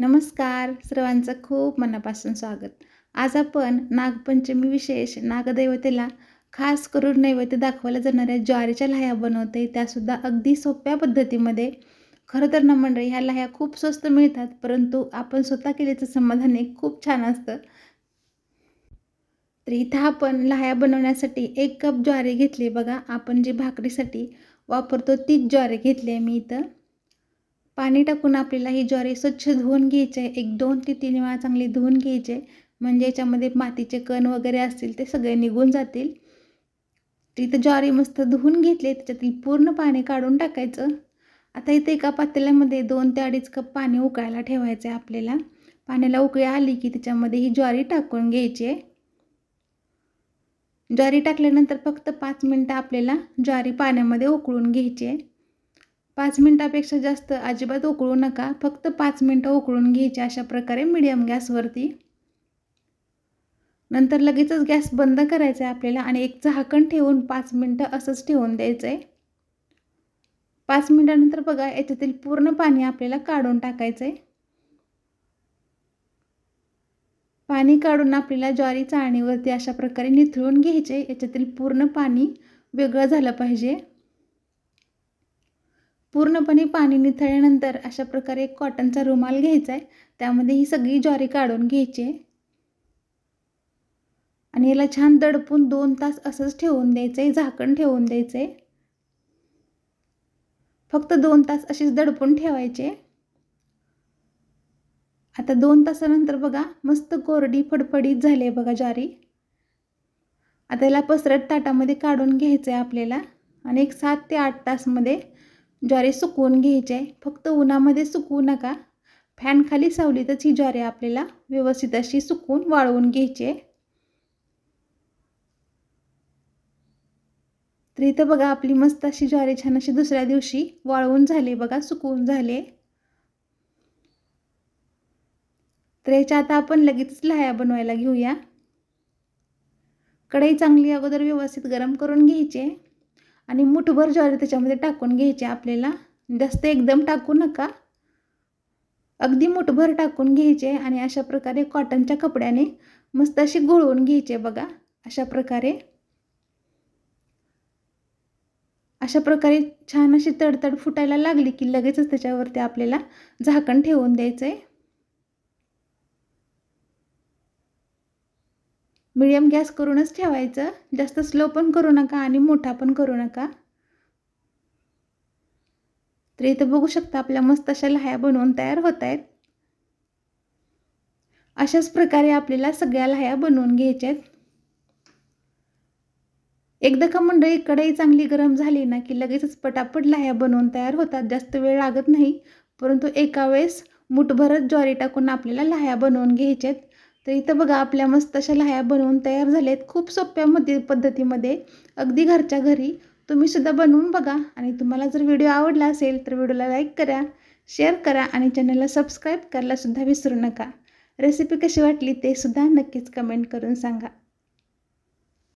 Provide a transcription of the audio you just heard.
नमस्कार. सर्वांचं खूप मनापासून स्वागत. आज आपण नागपंचमी विशेष नागदैवतेला खास करून नैवेद्य दाखवल्या जाणाऱ्या ज्वारीच्या लाह्या बनवते त्यासुद्धा अगदी सोप्या पद्धतीमध्ये. खरं तर ना मंडळी ह्या लाह्या खूप स्वस्त मिळतात परंतु आपण स्वतः केल्याचं समाधान हे खूप छान असतं. तर इथं आपण लाह्या बनवण्यासाठी एक कप ज्वारी घेतली बघा आपण जी भाकरीसाठी वापरतो तीच ज्वारी घेतली आहे मी इथं. पाणी टाकून आपल्याला ही ज्वारी स्वच्छ धुवून घ्यायची. आहे एक दोन ते तीन वेळा चांगली धुवून घ्यायचे. म्हणजे याच्यामध्ये मातीचे कण वगैरे असतील ते सगळे निघून जातील. तिथं ज्वारी मस्त धुवून घेतली. त्याच्यातील पूर्ण पाणी काढून टाकायचं. आता इथं एका पातेल्यामध्ये दोन ते अडीच कप पाणी उकळायला ठेवायचं आहे आपल्याला. पाण्याला उकळी आली की त्याच्यामध्ये ही ज्वारी टाकून घ्यायची आहे. ज्वारी टाकल्यानंतर फक्त पाच मिनटं आपल्याला ज्वारी पाण्यामध्ये उकळून घ्यायची आहे. पाच मिनटापेक्षा जास्त अजिबात उकळू नका. फक्त पाच मिनटं उकळून घ्यायचे अशा प्रकारे मिडियम गॅसवरती नंतर लगेचच गॅस बंद करायचा आहे आपल्याला आणि एक झाकण ठेवून पाच मिनटं असंच ठेवून द्यायचं आहे पाच मिनटानंतर बघा याच्यातील पूर्ण पाणी आपल्याला काढून टाकायचं आहे पाणी काढून आपल्याला ज्वारी चाळणीवरती अशा प्रकारे निथळून घ्यायचे याच्यातील पूर्ण पाणी वेगळं झालं पाहिजे. पूर्णपणे पाणी निथळल्यानंतर अशा प्रकारे एक कॉटनचा रुमाल घ्यायचा आहे. त्यामध्ये ही सगळी ज्वारी काढून घ्यायची आहे. आणि याला छान दडपून दोन तास असंच ठेवून द्यायचं आहे झाकण ठेवून द्यायचं आहे फक्त दोन तास अशीच दडपून ठेवायचे आता दोन तासानंतर बघा मस्त कोरडी फडफडीत झाली आहे बघा ज्वारी. आता याला पसरट ताटामध्ये काढून घ्यायचं आहे आपल्याला. आणि एक सात ते आठ तासमध्ये ज्वारी सुकवून घ्यायची आहे. फक्त उन्हामध्ये सुकवू नका. फॅन खाली सावलीतच ही ज्वारी आपल्याला व्यवस्थित अशी सुकवून वाळवून घ्यायची आहे. तर इथं बघा आपली मस्त अशी ज्वारी छान अशी दुसऱ्या दिवशी वाळवून झाली बघा सुकवून झाले. तर याच्या आता आपण लगेचच लाह्या बनवायला घेऊया. कढई चांगली अगोदर व्यवस्थित गरम करून घ्यायची आणि मुठभर ज्वारी त्याच्यामध्ये टाकून घ्यायची आपल्याला. जास्त एकदम टाकू नका. अगदी मुठभर टाकून घ्यायचे आणि अशा प्रकारे कॉटनच्या कपड्याने मस्त अशी गुळवून घ्यायचे बघा. अशा प्रकारे. अशा प्रकारे छान अशी तडतड फुटायला लागली की लगेचच त्याच्यावरती आपल्याला झाकण ठेवून द्यायचं आहे मिडियम गॅस करूनच ठेवायचं. जास्त स्लो पण करू नका आणि मोठा पण करू नका. तर इथं बघू शकता आपल्या मस्त अशा लह्या बनवून तयार होत आहेत. अशाच प्रकारे आपल्याला सगळ्या लह्या बनवून घ्यायच्या आहेत. एकदा का मंडळी कढई चांगली गरम झाली ना की लगेचच पटापट लाह्या बनवून तयार होतात. जास्त वेळ लागत नाही. परंतु एका वेळेस मुठभरच ज्वारी टाकून आपल्याला लाह्या बनवून घ्यायच्यात तर इथं बघा आपल्या मस्त अशा लाह्या बनवून तयार झाल्या आहेत खूप सोप्या मध्ये पद्धतीमध्ये. अगदी घरच्या घरी. तुम्हीसुद्धा बनवून बघा. आणि तुम्हाला जर व्हिडिओ आवडला असेल तर व्हिडिओला लाईक करा शेअर करा आणि चॅनलला सबस्क्राईब करायलासुद्धा विसरू नका. रेसिपी कशी वाटली ते सुद्धा नक्कीच कमेंट करून सांगा.